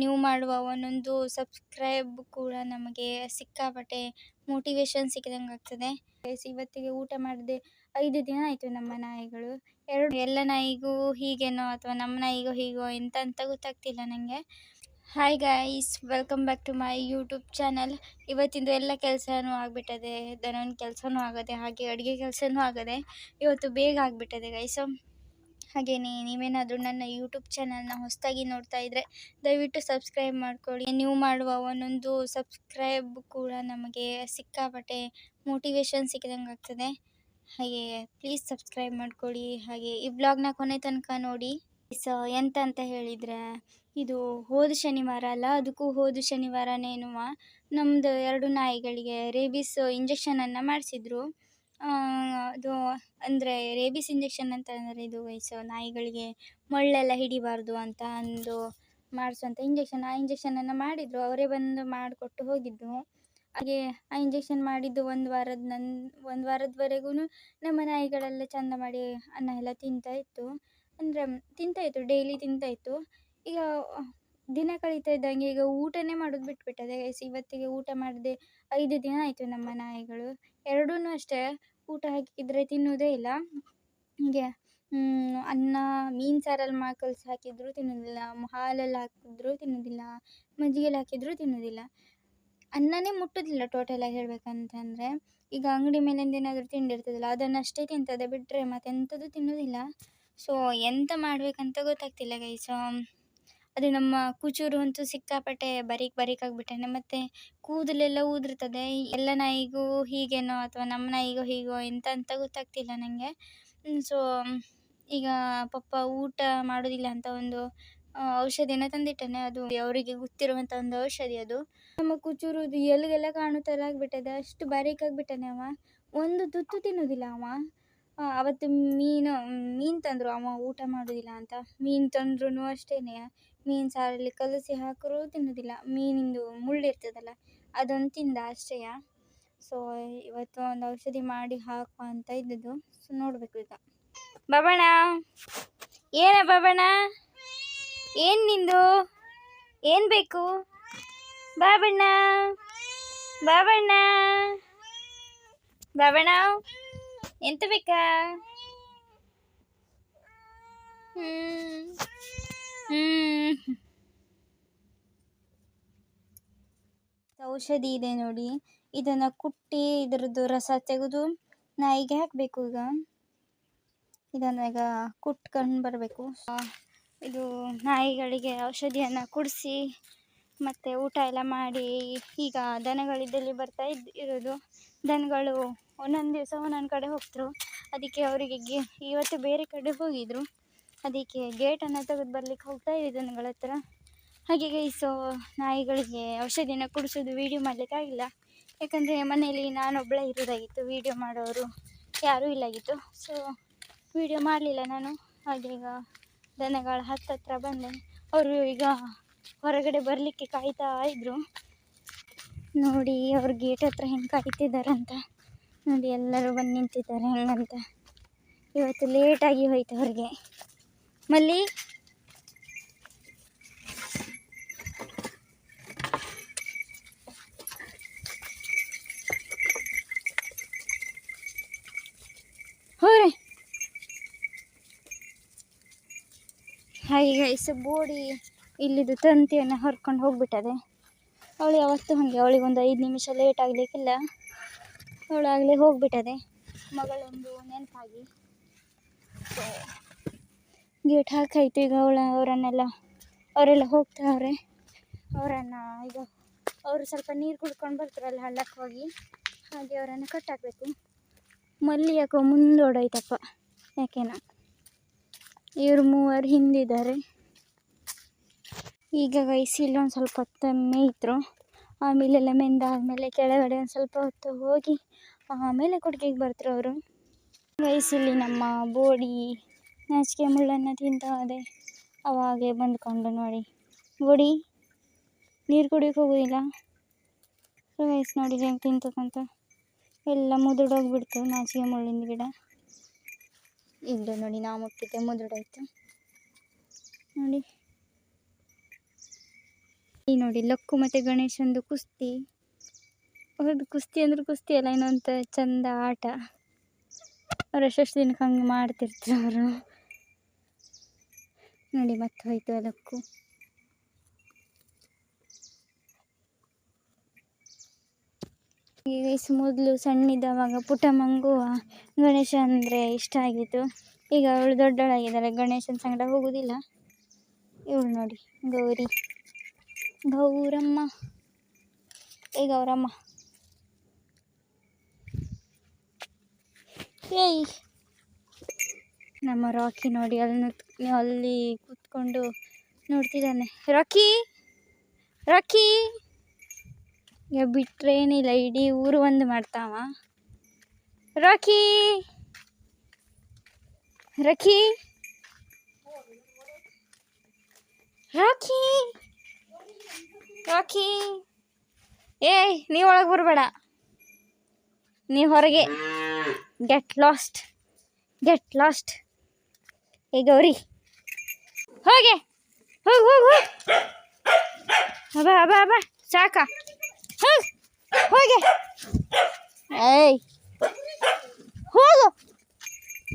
ನೀವು ಮಾಡುವ ಒಂದೊಂದು ಸಬ್ಸ್ಕ್ರೈಬ್ ಕೂಡ ನಮಗೆ ಸಿಕ್ಕಾಪಟ್ಟೆ ಮೋಟಿವೇಶನ್ ಸಿಕ್ಕಿದಂಗೆ ಆಗ್ತದೆ. ಇವತ್ತಿಗೆ ಊಟ ಮಾಡಿದೆ. ಐದು ದಿನ ಆಯಿತು ನಮ್ಮ ನಾಯಿಗಳು. ಎರಡು ಎಲ್ಲ ನಾಯಿಗೂ ಹೀಗೇನೋ ಅಥವಾ ನಮ್ಮ ನಾಯಿಗೂ ಹೀಗೋ ಎಂತ ಅಂತ ಗೊತ್ತಾಗ್ತಿಲ್ಲ ನನಗೆ hi guys welcome back to my YouTube channel ಇವತ್ತಿಂದು ಎಲ್ಲ ಕೆಲಸನೂ ಆಗಿಬಿಟ್ಟದೆ. ದನನ ಕೆಲಸನೂ ಆಗದೆ, ಹಾಗೆ ಅಡುಗೆ ಕೆಲಸನೂ ಆಗದೆ. ಇವತ್ತು ಬೇಗ ಆಗಿಬಿಟ್ಟದೆ ಗೈಸು ಹಾಗೆಯೇ ನೀವೇನಾದರೂ ನನ್ನ ಯೂಟ್ಯೂಬ್ ಚಾನಲ್ನ ಹೊಸದಾಗಿ ನೋಡ್ತಾ ಇದ್ದರೆ ದಯವಿಟ್ಟು ಸಬ್ಸ್ಕ್ರೈಬ್ ಮಾಡ್ಕೊಳ್ಳಿ. ನೀವು ಮಾಡುವ ಒಂದೊಂದು ಸಬ್ಸ್ಕ್ರೈಬ್ ಕೂಡ ನಮಗೆ ಸಿಕ್ಕಾಪಟ್ಟೆ ಮೋಟಿವೇಶನ್ ಸಿಕ್ಕಿದಂಗೆ ಆಗ್ತದೆ. ಹಾಗೆ ಪ್ಲೀಸ್ ಸಬ್ಸ್ಕ್ರೈಬ್ ಮಾಡ್ಕೊಳ್ಳಿ. ಹಾಗೆ ಈ ಬ್ಲಾಗ್ನ ಕೊನೆ ತನಕ ನೋಡಿ. ಸೊ ಎಂತ ಅಂತ ಹೇಳಿದರೆ ಇದು ಹೋದ ಶನಿವಾರ ಅಲ್ಲ, ಅದಕ್ಕೂ ಹೋದ ಶನಿವಾರನೇನುವ ನಮ್ಮದು ಎರಡು ನಾಯಿಗಳಿಗೆ ರೇಬಿಸ್ ಇಂಜೆಕ್ಷನನ್ನು ಮಾಡಿಸಿದ್ರು. ಅಂದರೆ ರೇಬಿಸ್ ಇಂಜೆಕ್ಷನ್ ಅಂತ ಅಂದರೆ ಇದು ವಯಸ್ಸು ನಾಯಿಗಳಿಗೆ ಮೊಳ್ಳೆಲ್ಲ ಹಿಡಿಬಾರ್ದು ಅಂತ ಅಂದು ಮಾಡಿಸುವಂಥ ಇಂಜೆಕ್ಷನ್. ಆ ಇಂಜೆಕ್ಷನನ್ನು ಮಾಡಿದರು. ಅವರೇ ಬಂದು ಮಾಡಿಕೊಟ್ಟು ಹೋಗಿದ್ದು. ಹಾಗೆ ಆ ಇಂಜೆಕ್ಷನ್ ಮಾಡಿದ್ದು ಒಂದು ವಾರದ ನನ್, ಒಂದು ವಾರದವರೆಗೂ ನಮ್ಮ ನಾಯಿಗಳೆಲ್ಲ ಚಂದ ಮಾಡಿ ಅನ್ನ ಎಲ್ಲ ತಿಂತಾ ಇತ್ತು. ಅಂದರೆ ತಿಂತಾಯಿತ್ತು ಡೈಲಿ ತಿಂತಾಯಿತ್ತು ಈಗ ದಿನ ಕಳೀತಾ ಇದ್ದಂಗೆ ಈಗ ಊಟನೇ ಮಾಡೋದು ಬಿಟ್ಬಿಟ್ಟದೆ. ಇವತ್ತಿಗೆ ಊಟ ಮಾಡದೆ ಐದು ದಿನ ಆಯಿತು ನಮ್ಮ ನಾಯಿಗಳು. ಎರಡೂ ಅಷ್ಟೇ. ಊಟ ಹಾಕಿದರೆ ತಿನ್ನೋದೇ ಇಲ್ಲ. ಹೀಗೆ ಅನ್ನ, ಮೀನು ಸಾರಲ್ಲಿ ಮಾ ಕಲಸಿ ಹಾಕಿದರೂ ತಿನ್ನೋದಿಲ್ಲ ಹಾಲಲ್ಲಿ ಹಾಕಿದ್ರು ತಿನ್ನೋದಿಲ್ಲ ಮಜ್ಜಿಗೆಯಲ್ಲಿ ಹಾಕಿದರೂ ತಿನ್ನೋದಿಲ್ಲ ಅನ್ನನೇ ಮುಟ್ಟೋದಿಲ್ಲ ಟೋಟಲಾಗಿ ಹೇಳಬೇಕಂತಂದರೆ ಈಗ ಅಂಗಡಿ ಮೇಲಿಂದ ಏನಾದರೂ ತಿಂಡಿರ್ತದಲ್ಲ ಅದನ್ನಷ್ಟೇ ತಿಂತದೆ. ಬಿಟ್ಟರೆ ಮತ್ತೆಂಥದ್ದು ತಿನ್ನೋದಿಲ್ಲ ಸೊ ಎಂತ ಮಾಡಬೇಕಂತ ಗೊತ್ತಾಗ್ತಿಲ್ಲ ಗೈಸ್ ಅದು ನಮ್ಮ ಕುಚೂರು ಅಂತೂ ಸಿಕ್ಕಾಪಟ್ಟೆ ಬರೀಕ್ ಬರೀಕ್ ಆಗಿಬಿಟ್ಟಾನೆ ಮತ್ತು ಕೂದಲೆಲ್ಲ ಉದುರ್ತದೆ ಎಲ್ಲ ನಾಯಿಗೂ ಹೀಗೇನೋ ಅಥವಾ ನಮ್ಮ ನಾಯಿಗೂ ಹೀಗೋ ಎಂತ ಅಂತ ಗೊತ್ತಾಗ್ತಿಲ್ಲ ನನಗೆ ಸೊ ಈಗ ಪಪ್ಪ ಊಟ ಮಾಡೋದಿಲ್ಲ ಅಂತ ಒಂದು ಔಷಧಿನ ತಂದಿಟ್ಟಾನೆ. ಅದು ಅವರಿಗೆ ಗೊತ್ತಿರುವಂಥ ಒಂದು ಔಷಧಿ ಅದು. ನಮ್ಮ ಕುಚೂರು ಎಲ್ಲಿಗೆಲ್ಲ ಕಾಣೋ ಥರ ಆಗಿಬಿಟ್ಟದೆ. ಅಷ್ಟು ಬಾರೀಕ್ ಆಗಿಬಿಟ್ಟಾನೆ ಅವ. ಒಂದು ತುತ್ತು ತಿನ್ನೋದಿಲ್ಲ ಅವ. ಅವತ್ತು ಮೀನು ಮೀನು ತಂದರು. ಅವ ಊಟ ಮಾಡೋದಿಲ್ಲ ಅಂತ. ಮೀನು ತಂದ್ರೂ ಅಷ್ಟೇ ಮೀನು ಸಾರಲ್ಲಿ ಕಲಸಿ ಹಾಕಿದ್ರು ತಿನ್ನೋದಿಲ್ಲ. ಮೀನಿಂದು ಮುಳ್ಳಿರ್ತದಲ್ಲ ಅದೊಂದು ತಿಂದ ಅಷ್ಟೇ ಸೊ ಇವತ್ತು ಒಂದು ಔಷಧಿ ಮಾಡಿ ಹಾಕುವ ಅಂತ ಇದ್ದದ್ದು. ಸೊ ನೋಡಬೇಕು ಈಗ. ಬಾಬಣ್ಣ! ಏನ ಬಬಣ ಏನು ನಿಂದು? ಏನು ಬೇಕು? ಬಾಬಣ್ಣ! ಬಾಬಣ್ಣ! ಬಾಬಣ್ಣ! ಎಂತ ಬೇಕಾ? ಔಷಧಿ ಇದೆ ನೋಡಿ. ಇದನ್ನು ಕುಟ್ಟಿ ಇದರದ್ದು ರಸ ತೆಗೆದು ನಾಯಿಗೆ ಹಾಕಬೇಕು ಈಗ. ಇದನ್ನು ಈಗ ಕುಟ್ಕೊಂಡು ಬರಬೇಕು. ಇದು ನಾಯಿಗಳಿಗೆ ಔಷಧಿಯನ್ನು ಕುಡಿಸಿ ಮತ್ತು ಊಟ ಎಲ್ಲ ಮಾಡಿ ಈಗ ದನಗಳಿದ್ದಲ್ಲಿ ಬರ್ತಾ ಇದ್ದು ಇರೋದು. ದನಗಳು ಒಂದೊಂದು ದಿವಸ ಒಂದೊಂದು ಕಡೆ ಹೋಗ್ತರು. ಅದಕ್ಕೆ ಅವರಿಗೆ ಗೆ, ಇವತ್ತು ಬೇರೆ ಕಡೆ ಹೋಗಿದ್ರು. ಅದಕ್ಕೆ ಗೇಟನ್ನು ತೆಗೆದು ಬರ್ಲಿಕ್ಕೆ ಹೋಗ್ತಾ ಇದೆ ದನಗಳ ಹತ್ರ. ಹಾಗೆ ಗೈಸು ನಾಯಿಗಳಿಗೆ ಔಷಧಿನ ಕುಡಿಸೋದು ವೀಡಿಯೋ ಮಾಡಲಿಕ್ಕಾಗಿಲ್ಲ ಯಾಕಂದರೆ ಮನೆಯಲ್ಲಿ ನಾನೊಬ್ಬಳೇ ಇರೋದಾಗಿತ್ತು ವೀಡಿಯೋ ಮಾಡೋರು ಯಾರೂ ಇಲ್ಲಾಗಿತ್ತು. ಸೊ ವೀಡಿಯೋ ಮಾಡಲಿಲ್ಲ ನಾನು. ಹಾಗೆ ಈಗ ದನಗಳ ಹತ್ತತ್ರ ಬಂದೆ. ಅವರು ಈಗ ಹೊರಗಡೆ ಬರಲಿಕ್ಕೆ ಕಾಯ್ತಾ ಇದ್ದರು ನೋಡಿ ಅವ್ರ ಗೇಟ್ ಹತ್ರ ಹೆಂಗೆ ಕಾಯ್ತಿದ್ದಾರಂತ. ನೋಡಿ ಎಲ್ಲರೂ ಬಂದು ನಿಂತಿದ್ದಾರೆ ಹೆಂಗಂತ. ಇವತ್ತು ಲೇಟಾಗಿ ಹೋಯ್ತು ಅವ್ರಿಗೆ. ಮಲ್ಲಿ? ಹಾಗೆ ಗೈಸ್ ಬೋಡಿ ಇಲ್ಲಿದು ತಂತಿಯನ್ನು ಹರ್ಕೊಂಡು ಹೋಗಿಬಿಟ್ಟದೆ. ಅವಳು ಯಾವತ್ತೂ ಹಾಗೆ, ಅವಳಿಗೊಂದು ಐದು ನಿಮಿಷ ಲೇಟ್ ಆಗಲಿಕ್ಕಿಲ್ಲ. ಅವಳಾಗಲೇ ಹೋಗಿಬಿಟ್ಟದೆ. ಮಗಳೊಂದು ನೆನಪಾಗಿ. ಗೇಟ್ ಹಾಕಾಯ್ತು ಈಗ ಅವಳ, ಅವರನ್ನೆಲ್ಲ, ಅವರೆಲ್ಲ ಹೋಗ್ತಾವ್ರೆ. ಅವರನ್ನು ಈಗ ಅವರು ಸ್ವಲ್ಪ ನೀರು ಕುಡ್ಕೊಂಡು ಬರ್ತಾರಲ್ಲ ಹಳ್ಳಕ್ಕೆ ಹೋಗಿ ಹಾಗೆ ಅವರನ್ನು ಕಟ್ಟಾಕಬೇಕು. ಮಲ್ಲಿ ಯಾಕೋ ಮುಂದೋಡೋಯ್ತಪ್ಪ. ಯಾಕೆನ? ಇವರು ಮೂವರು ಹಿಂದಿದ್ದಾರೆ. ಈಗ ವಯಸ್ಸಿಲ್ಲ ಒಂದು ಸ್ವಲ್ಪ ಹೊತ್ತು ಮೇಯ್ತರು ಆಮೇಲೆಲ್ಲ ಮೆಂದಾದಮೇಲೆ ಕೆಳಗಡೆ ಒಂದು ಸ್ವಲ್ಪ ಹೊತ್ತು ಹೋಗಿ, ಆಮೇಲೆ ಕೊಡುಗೆಗೆ ಬರ್ತರು ಅವರು. ಗೈಸಿಲಿ ನಮ್ಮ ಬೋಡಿ ನಾಚಿಕೆ ಮುಳ್ಳನ್ನು ತಿಂತಾದೆ ಅವಾಗೆ ಬಂದ್ಕೊಂಡು ನೋಡಿ. ಬೋಡಿ, ನೀರು ಕುಡಿಯೋಕೆ ಹೋಗೋದಿಲ್ಲ? ವಯಸ್ಸು ನೋಡಿ ಹೆಂಗೆ ತಿಂತಕ್ಕಂತ. ಎಲ್ಲ ಮುದುಡೋಗ್ಬಿಡ್ತು ನಾಚಿಕೆ ಮುಳ್ಳಿನ ಗಿಡ. ಇಲ್ಲ ನೋಡಿ ನಾವು ಮುಟ್ಟಿದ್ದೆ ಮುದುಡೋಯ್ತು. ನೋಡಿ. ಈ ನೋಡಿ, ಲಕ್ಕು ಮತ್ತು ಗಣೇಶಂದು ಕುಸ್ತಿ. ಅವ್ರದ್ದು ಕುಸ್ತಿ ಅಂದ್ರೆ ಕುಸ್ತಿ ಅಲ್ಲ, ಇನ್ನೊಂದು ಚಂದ ಆಟ. ಅವ್ರು ಎಷ್ಟೆಷ್ಟು ದಿನಕ್ಕೆ ಹಂಗೆ ಮಾಡ್ತಿರ್ತಾರೆ ಅವರು. ನೋಡಿ, ಮತ್ತೆ ಹೋಯ್ತು ಲಕ್ಕು. ಮೊದಲು ಸಣ್ಣಿದ್ದಾವಾಗ ಪುಟ ಮಂಗುವ ಗಣೇಶ ಅಂದರೆ ಇಷ್ಟ ಆಗಿತ್ತು. ಈಗ ಅವಳು ದೊಡ್ಡವಳಾಗಿದ್ದಾಳೆ ಗಣೇಶನ ಸಂಗಡ ಹೋಗೋದಿಲ್ಲ. ಇವಳು ನೋಡಿ, ಗೌರಿ. ಗೌರಮ್ಮ. ಏ, ಗೌರಮ್ಮ. ಏಯ್. ನಮ್ಮ ರಾಕಿ ನೋಡಿ, ಅಲ್ಲಿ ಅಲ್ಲಿ ಕೂತ್ಕೊಂಡು ನೋಡ್ತಿದ್ದಾನೆ. ರಾಕಿ ರಾಕಿ ಈಗ ಬಿಟ್ರೆ ಏನಿಲ್ಲ, ಇಡೀ ಊರು ಒಂದು ಮಾಡ್ತಾವ. ರಾಕಿ ರಾಕಿ ರಾಕಿ ರಾಕಿ ಏಯ್ ನೀ ಒಳಗೆ ಬರಬೇಡ. ನೀ ಹೊರಗೆ. ಗೆಟ್ ಲಾಸ್ಟ್ ಗೆಟ್ ಲಾಸ್ಟ್ ಏ, ಗೌರಿ. ಹೋಗೆ. ಹೋಗಿ ಹೋಗಿ ಹೋಗಿ. ಅಬ ಅಬ ಅಬ ಸಾಕ. ಹೋಗ್. ಹೋಗೆ. ಏಯ್. ಹೋಗು.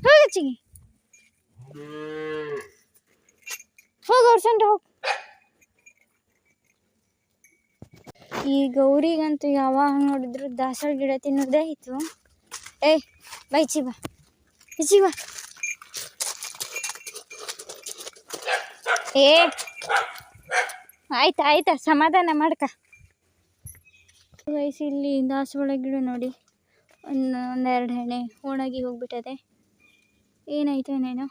ಹೋಗು ಚಿಗಿ ಹೋಗು, ಅವ್ರ ಸಂಟ ಹೋಗು. ಈ ಗೌರಿಗಂತೂ ಯಾವಾಗ ನೋಡಿದ್ರು ದಾಸವಾಳ ಗಿಡ ತಿನ್ನೋದೇ ಇತ್ತು ಏಯ್ ಬೈಚಿ ಬಾ. ಈಚೆ ಬಾ. ಏ, ಆಯ್ತಾ ಆಯ್ತಾ, ಸಮಾಧಾನ ಮಾಡ್ಕ. ವಯಸ್ಸು ಇಲ್ಲಿ ದಾಸವಾಳ ಗಿಡ ನೋಡಿ. ಒಂದು ಒಂದೆರಡು ಹೆಣೆ ಒಣಗಿ ಹೋಗ್ಬಿಟ್ಟದೆ. ಏನಾಯ್ತು ಏನೇನೋ